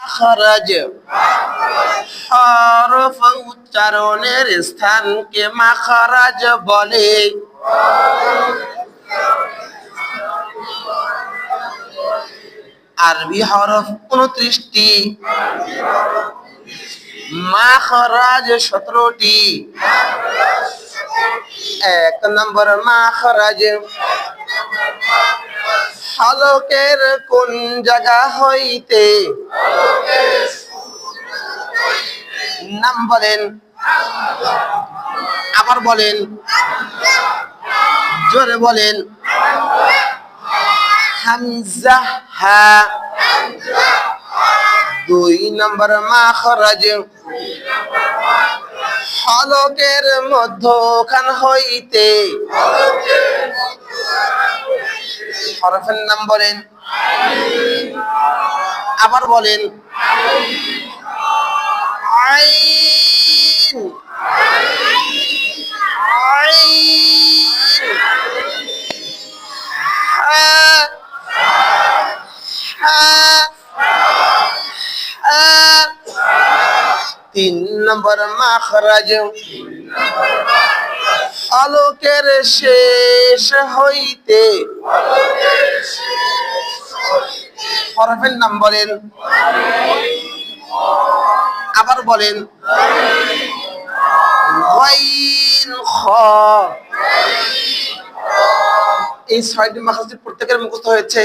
মাখরাজ হরফ উচ্চারণের স্থানকে মাখরাজ বলে। আরবি হরফ উনত্রিশটি। মাখরাজ সতেরোটি। এক নম্বর মাখরাজ। হালকের কোন জায়গা হইতে? নাম বলেন। আবার বলেন। জোরে বলেন। হামজা দুই নম্বর মাখরাজ। হলকের মধ্যখান হইতে। হরফের নাম বলেন আবার বলেন। তিন নম্বর মাখরাজ। আলোকের শেষ হইতে হরফের নাম বলেন। আবার বলেন। এই ছয়টি মাখাজটি প্রত্যেকের মুখস্থ হয়েছে।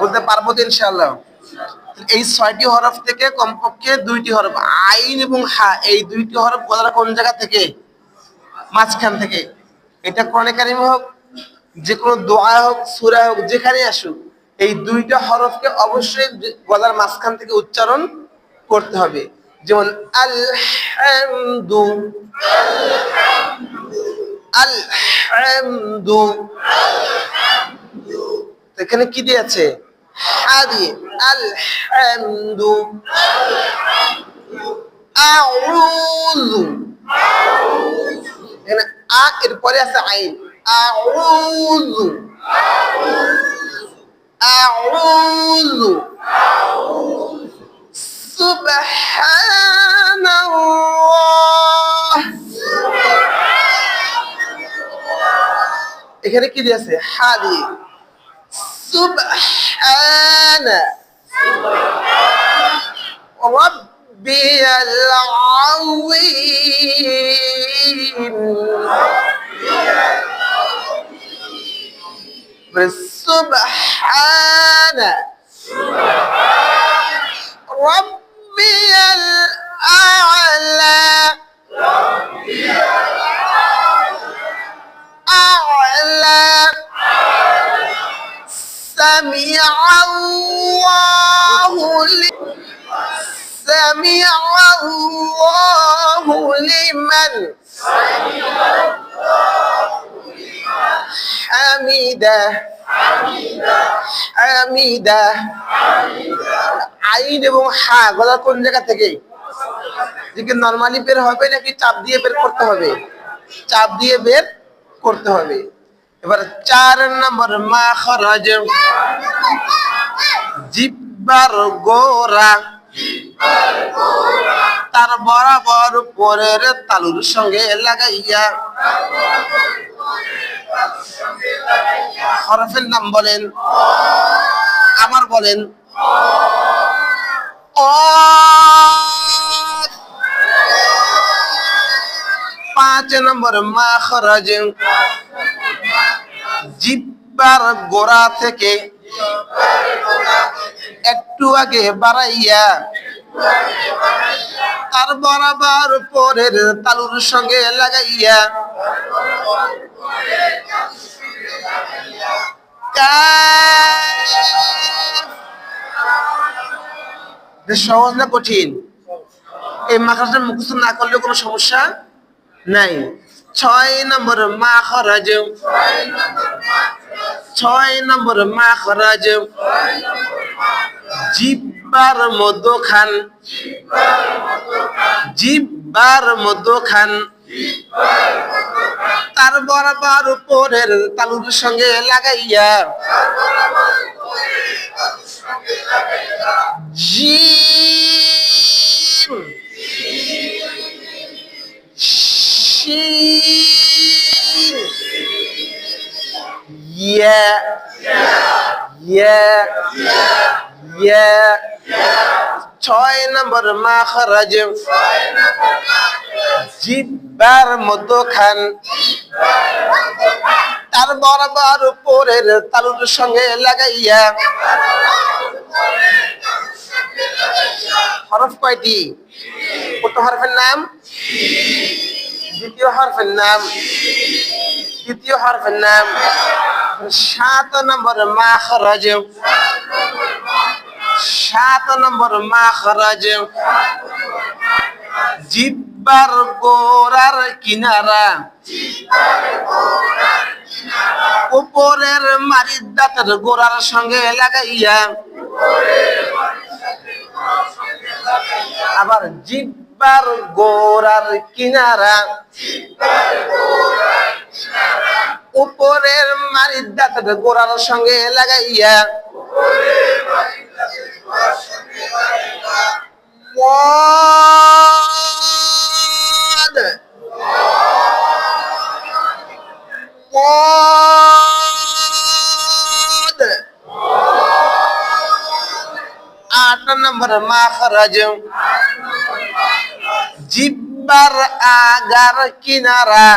বলতে পারব তো ইনশাআল্লাহ। এই ছয়টি হরফ থেকে কমপক্ষে দুইটি হরফ। আইন এবং হা, এই দুইটি হরফ বলার কোন জায়গা থেকে? মাঝখান থেকে। এটা কোরআনে কারিমে হোক যে কোনো দোয়া হোক সূরা হোক যেখানে আসুক। এই দুইটা হরফকে অবশ্যই গলার মাঝখান থেকে উচ্চারণ করতে হবে। যেমন, আলহামদু আলহামদু। এখানে কি দিয়েছে হা দিয়ে এখানে আ এর পরে আছে আইন। আউযু। সুবহানাল্লাহ এখানে কি দিয়েছে হা দিয়ে সুবহানা ربي العظيم سبحان. ربي الأعلى. أعلى. سمع الله لمن سمع الله لمن؟ হামিদা আমিদা, আইন এবং হা, গলা কোন জায়গা থেকে? যে নর্মালি বের হবে নাকি চাপ দিয়ে বের করতে হবে? চাপ দিয়ে বের করতে হবে। এবার চার নম্বর, মা খরচ জিব্বার গোরা তার বরাবর পরের তালুর সঙ্গে লাগাইয়া হরফের নাম বলেন, আমার বলেন অফ। পাঁচ নম্বর মা খরচ জিব্বার গোড়া থেকে একটু আগে বাড়াইয়া তার বরাবর পরের তালুর সঙ্গে লাগাইয়া। সহজ না কঠিন? এই মাখাটা মুখস্থ না করলে কোনো সমস্যা নাই। ছয় নম্বর মা খরাজ ছয় নম্বর মা খরাজ জিব্বার মধ্যখান। জিব্বার মধ্যখান। তার বরাবর উপরের তালুর সঙ্গে লাগাইয়া জি নম্বর মাখরাজ জিব্বার মধ্যখান। তার বরাবর উপরের তালুর সঙ্গে লাগাইয়া। হরফ কয়টি? প্রথম হরফের নাম? দ্বিতীয় হরফের নাম? তৃতীয় হরফের নাম? সাত নম্বর মা মাখরাজ সাত নম্বর মাখরাজ। জিব্বার গোড়ার কিনারা। উপরের মারির দাঁতের গোড়ার সঙ্গে লাগাইয়া। আবার জিব্বার গোড়ার কিনারা। উপরের মারির দাঁতের গোড়ার সঙ্গে লাগাইয়া ওয়াদ ওয়াদ আট নম্বর মাখরাজ জিব্বার আগার কিনারা।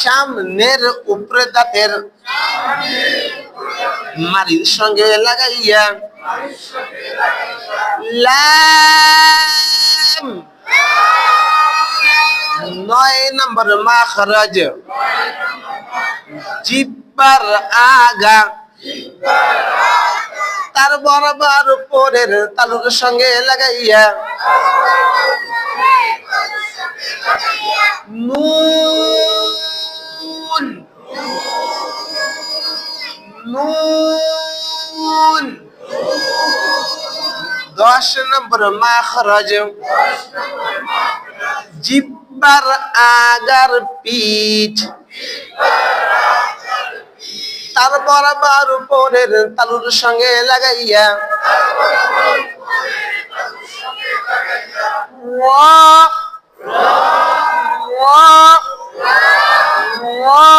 সামনের উপরে দাঁতের মারির সঙ্গে লাগাইয়া লাম। নয় নম্বর মাখরাজ। জিব্বার আগা। তার বরাবর পরের তালুর সঙ্গে লাগাইয়া নম্বর মাখরাজ জিব্বার আগার পিঠ তার বরাবর উপরের তালুর সঙ্গে লাগাইয়া। ওয়া ওয়া ওয়া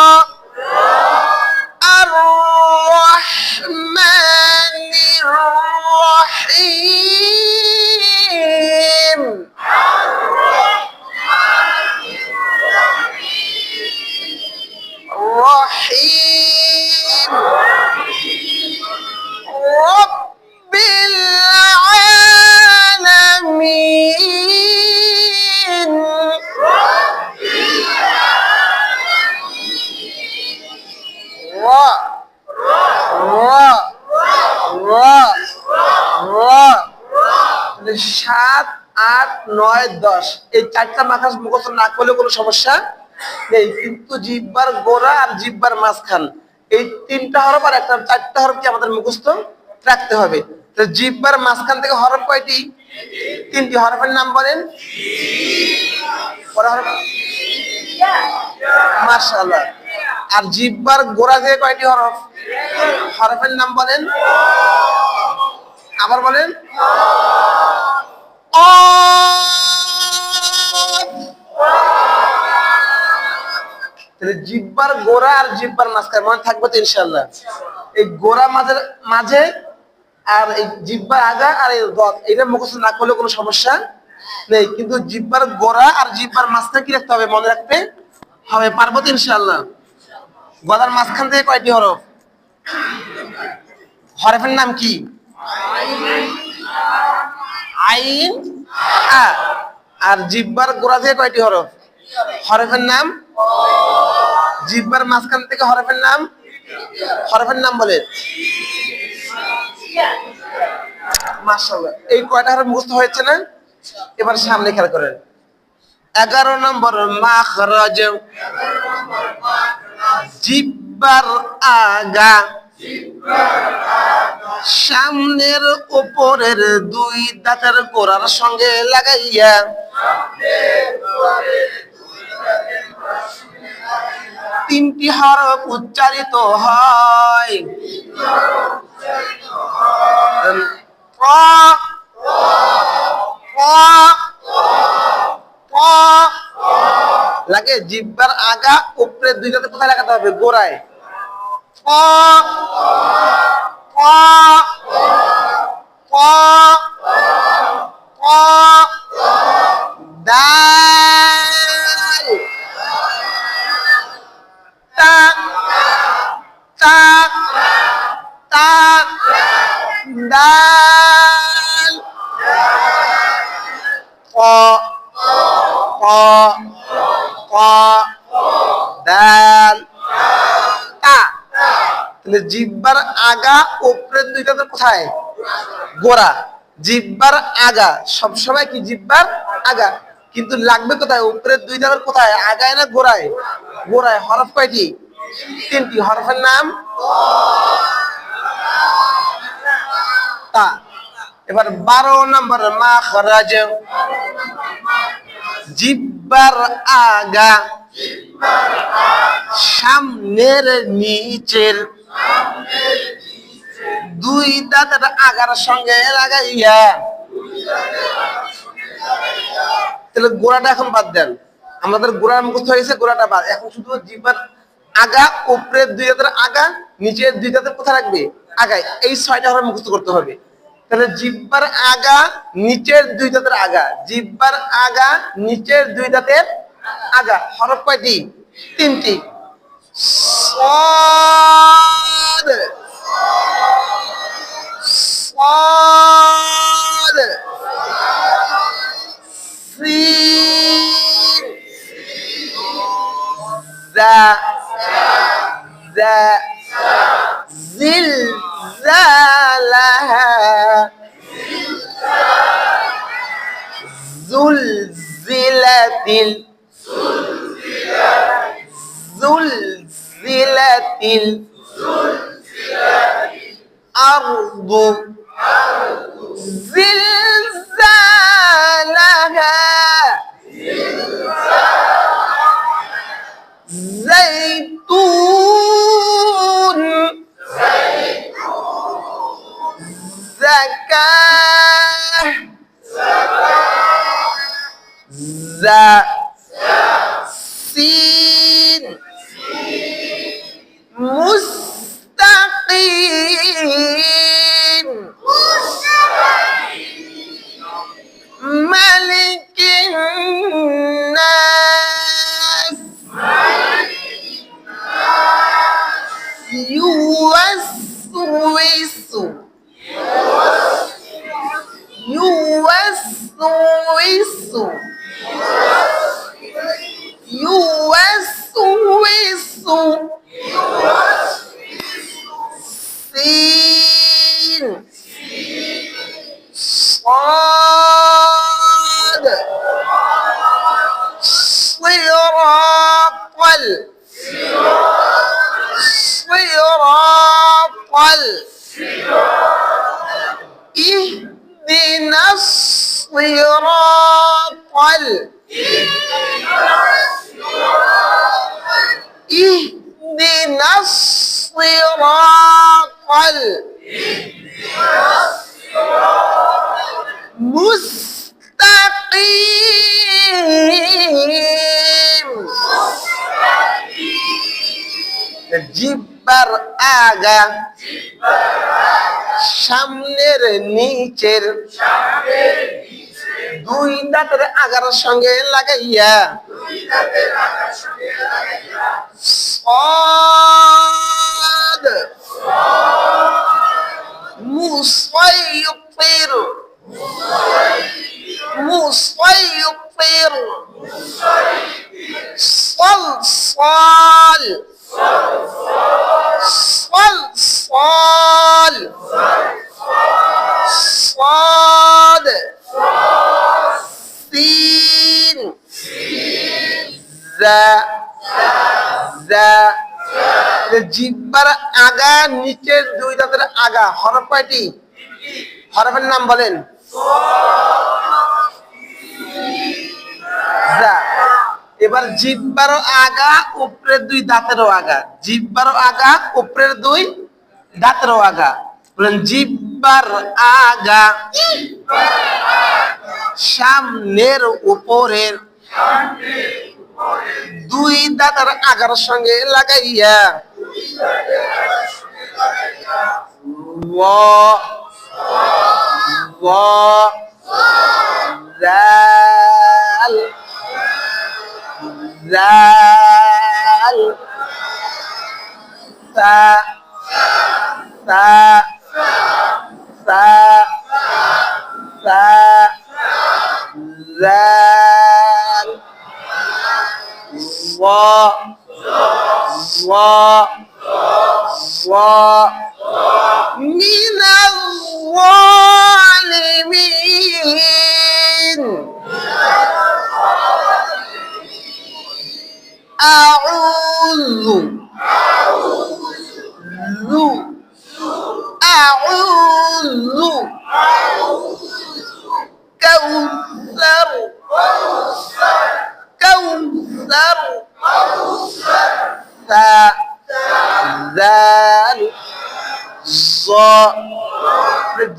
নয় দশ। এই চারটা মাখাস মুখস্থ না করলে কোনো সমস্যা নেই। কিন্তু জিব্বার গোড়া আর জিব্বার মাঝখান, এই তিনটা হরফ আর একটা চারটা হরফ কি আমাদের মুখস্থ রাখতে হবে? জিব্বার মাঝখান থেকে হরফ কয়টি? তিনটি। হরফের নাম বলেন। হরফ। আর জিব্বার গোড়া থেকে কয়টি হরফ? হরফের নাম বলেন। আবার বলেন। জিব্বার গোড়া আর জিব্বার মাঝখানে মনে থাকবে তো ইনশাল্লাহ এই গোড়া মাঝের মাঝে আর এই জিব্বার আগা আর এই দত এটা মুখস্থ না করলে কোনো সমস্যা নেই। কিন্তু জিব্বার গোড়া আর জিব্বার কি রাখতে হবে? মনে রাখতে হবে। পারব তো ইনশাল্লাহ গলার মাঝখান থেকে কয়টি হরফ? হরফের নাম কি? আইন। আ। আর জিব্বার গোড়া থেকে কয়টি হরফ? হরফের নাম? জিব্বার মাঝখান থেকে হরফের নাম? হরফের নাম বলে? এই কয়টা হরফ মুখস্থ হয়েছে না? এবার সামনে খেয়াল করেন। এগারো নম্বর, মাখরাজ। জিব্বার আগা। সামনের উপরের দুই দাঁতের গোড়ার সঙ্গে লাগাইয়া তিনটি হরফ উচ্চারিত হয়। লাগে জিব্বার আগা, উপরে দুই দাঁতে কোথায় লাগাতে হবে? গোড়ায়। প, ক ক ক দাল তা তা তা দাল ক ক ক দাল জিব্বার আগা ওপরের উপরের দুইটাতে কোথায়? গোড়া। জিব্বার আগা। সবসময় কি জিব্বার আগা? কিন্তু লাগবে কোথায়? উপরের দুই দাঁতের কোথায়? আগায় না গোড়ায়? গোড়ায় হরফ কয়টি? তিনটি। হরফের নাম? তা। এবার বারো নম্বর, মা খরাজ। জিব্বার আগা। সামনের নিচের দুই দাঁতের আগার সঙ্গে লাগাইয়া। তাহলে গোড়াটা এখন বাদ দেন। আমাদের গোড়ার মুখস্থ হয়েছে গোড়াটা বাদ। এখন শুধু জিব্বার আগা উপরের দুই দাঁতের আগা নিচের দুই দাঁতের কোথায় রাখবে? আগায়। এই ছয়টা হরফ মুখস্থ করতে হবে। তাহলে জিব্বার আগা, নিচের দুই দাঁতের আগা। জিব্বার আগা, নিচের দুই দাঁতের আগা। হরফ কয়টি? তিনটি। صاد صاد سين ذا ذا زلزالها زلزلت ال- زلزلت الأرض زلزالها اهدنا الصراط ال اهدنا الصراط مستقيم. مستقيم. الجيب জিব্বার আগা। সামনের নিচের দুই দাঁতের আগার সঙ্গে লাগাইয়া। দুই দাঁতের আগার সঙ্গে লাগাইয়া। আগা হরফ কয়টি? হরফের নাম বলেন। এবার জিব্বারও আগা, উপরের দুই দাঁতেরও আগা। জিব্বারও আগা, উপরের দুই দাঁতেরও আগা। বলেন, জিব্বার আগা। সামনের উপরের দুই দাঁতের আগার সঙ্গে লাগাইয়া الله الله ذال ذال ثا ثا من الظالمين أعوذ ذو أعوذ كوثر كوثر ثا ذال জ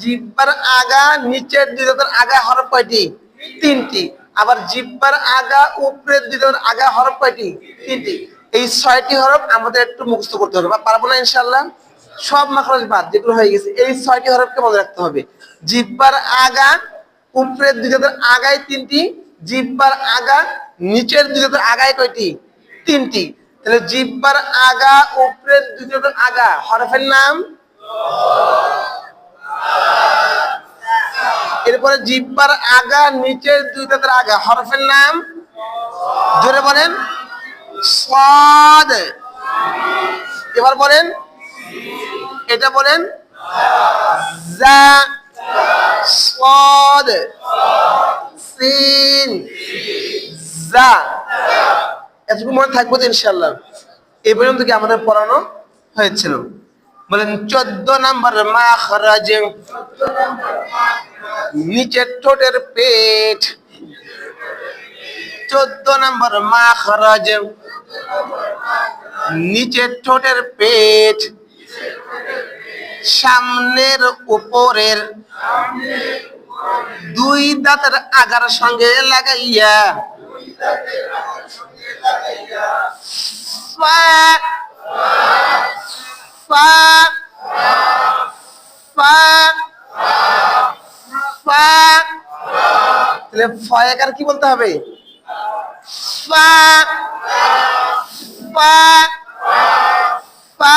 জিব্বার আগা, নিচের দুই দাঁতের আগা, হরফ কয়টি? তিনটি। আবার জিব্বার আগা, উপরের দুই দাঁতের আগা, হরফ কয়টি? তিনটি। এই ছয়টি হরফ আমাদের একটু মুখস্থ করতে হবে। বা পারব না ইনশাল্লাহ সব মাখরাজ বাদ, যেগুলো হয়ে গেছে, এই ছয়টি হরফকে মনে রাখতে হবে। জিব্বার আগা, উপরের দুই দাঁতের আগায় তিনটি, জিব্বার আগা, নিচের দুই দাঁতের আগায় কয়টি? তিনটি। তাহলে জিব্বার আগা, উপরের দুই দাঁতের আগা, হরফের নাম এরপরে জিব্বার আগা, নিচের দুই দাঁতের আগা, হরফের নাম? জোরে বলেন। সাদ। এবার বলেন। এটা বলেন। জা। সাদ। সিন। জা। এতটুকু মনে থাকব তো ইনশাল্লাহ এই পর্যন্ত কি আমাদের পড়ানো হয়েছিল? বলেন, চোদ্দ নম্বর মাখরাজ নিচের ঠোঁটের পেট। চোদ্দ নম্বর মাখরাজ নিচের ঠোঁটের পেট। সামনের উপরের দুই দাঁতের আগার সঙ্গে লাগাইয়া ফা ফা ফা তাহলে ফয়াকার কি বলতে হবে? ফা ফা ফা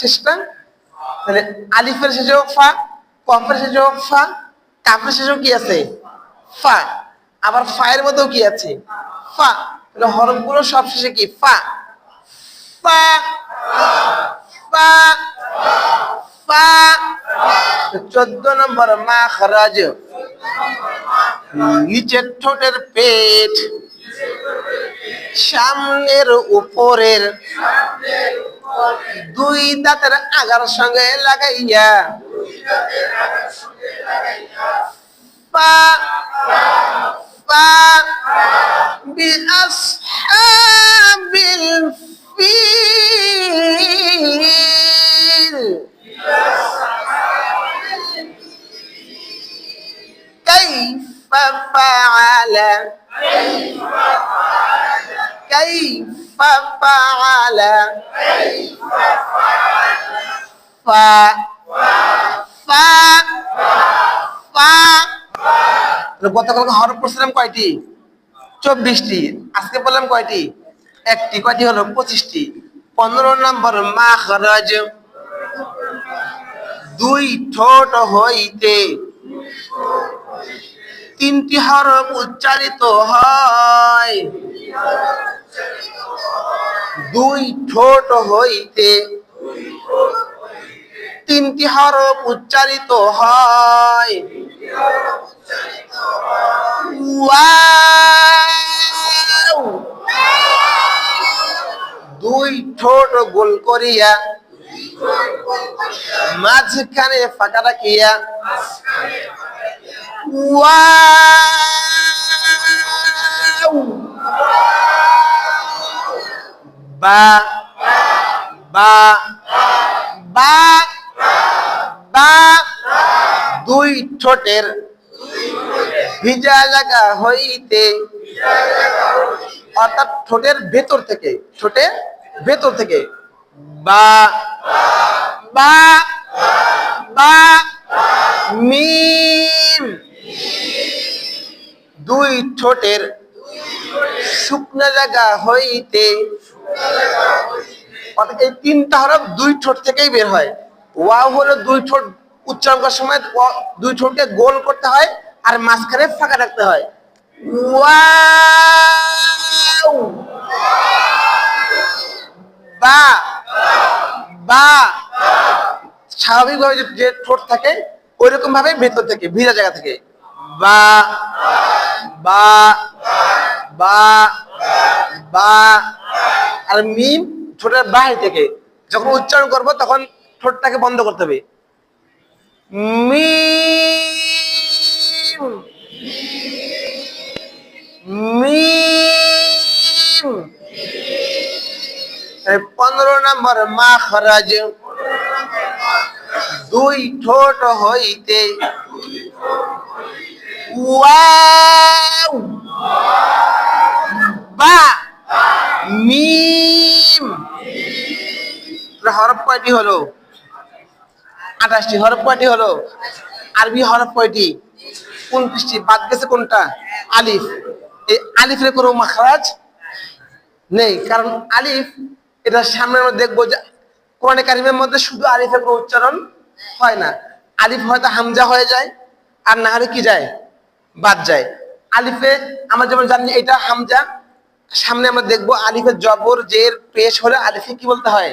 শেষটা, তাহলে আলিফের শেষে ফা, কফের শেষে ফা, কাফের শেষেও কি আছে? ফা। আবার ফায়ের মধ্যেও কি আছে? ফা। তাহলে হরফগুলো সব শেষে কি? ফা। ফা। ফা। ফা। চোদ্দ নম্বর মা খরাজ নিচের ঠোঁটের পেট। সামনের উপরের দুই দাঁতের আগার সঙ্গে লাগাইয়া পা পা বিআসহাবিল ফিল كيف فعل كيف فعل فا فا ফা গতকালকে হরফ পড়ছিলাম কয়টি চব্বিশটি আজকে বললাম কয়টি একটি কয়টি হলো পঁচিশটি পনেরো নম্বর মা খরচ দুই ঠোঁট হইতে তিনটি হরফ উচ্চারিত হয়। দুই ঠোঁট হইতে তিনটি হরফ উচ্চারিত হয়। দুই ঠোঁট গোল করিয়া মাঝখানে ফাঁকা রাখিয়া ওয়াও বা বা বা দুই ঠোঁটের ভিজা জায়গা হইতে অর্থাৎ ঠোঁটের ভেতর থেকে, ঠোঁটের ভেতর থেকে। বা। বা। বা। মিম। দুই ঠোঁটের শুকনো জায়গা হইতে এই তিনটা হরফ দুই ঠোঁট থেকেই বের হয়। ওয়াও হলো দুই ঠোঁট উচ্চারণ করার সময় দুই ঠোঁটকে গোল করতে হয় আর মাঝখানে ফাঁকা রাখতে হয়। ওয়াও! বা! বা! স্বাভাবিকভাবে যে ঠোঁট থাকে ওইরকম ভাবে ভেতর থেকে, ভিজা জায়গা থেকে। বা বা বা বা আর মিম ঠোঁটের বাহির থেকে যখন উচ্চারণ করব তখন ঠোঁটটাকে বন্ধ করতে হবে। মিম পনেরো নম্বর, মাখরাজ। দুই ঠোঁট হইতে ওয়াও বা মিম হরফ কয়টি হলো? আঠাশটি। হরফ কয়টি হলো? আরবি হরফ কয়টি? উনত্রিশটি। বাদ গেছে কোনটা? আলিফ। এই আলিফের কোনো মাখরাজ নেই। কারণ আলিফ, এটা সামনে আমরা দেখব যে কোরআনে কারিমের মধ্যে শুধু আলিফের কোনো উচ্চারণ হয় না। আলিফ হয়তো হামজা হয়ে যায়, আর না হলে কি যায়? বাদ যায়। আলিফে আমরা যেমন জানি এটা হামজা, সামনে আমরা দেখব আলিফের জবর, জের, পেশ হলে আলিফে কি বলতে হয়?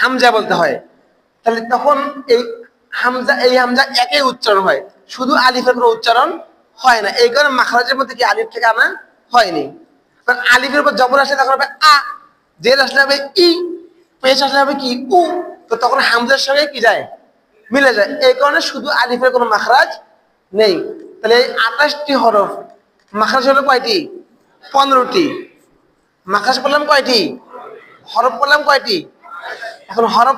হামজা বলতে হয়। তাহলে তখন এই হামজা এই হামজা একই উচ্চারণ হয়। শুধু আলিফের কোনো উচ্চারণ হয় না। এই কারণে মাখরাজের মধ্যে কি আলিফ থেকে আনা হয়নি। কারণ আলিফের উপর জবর আসলে তখন হবে আ, জের আসলে হবে ই, পেশ আসলে হবে কি উ, তো তখন হামজার সঙ্গে কি যায়? মিলে যায়। এই কারণে শুধু আলিফের কোনো মাখরাজ নেই। তাহলে এই আঠাশটি হরফ। মাখাস হলো কয়টি? পনেরোটি। মাখাস বললাম কয়টি? হরফ বললাম কয়টি? এখন হরফ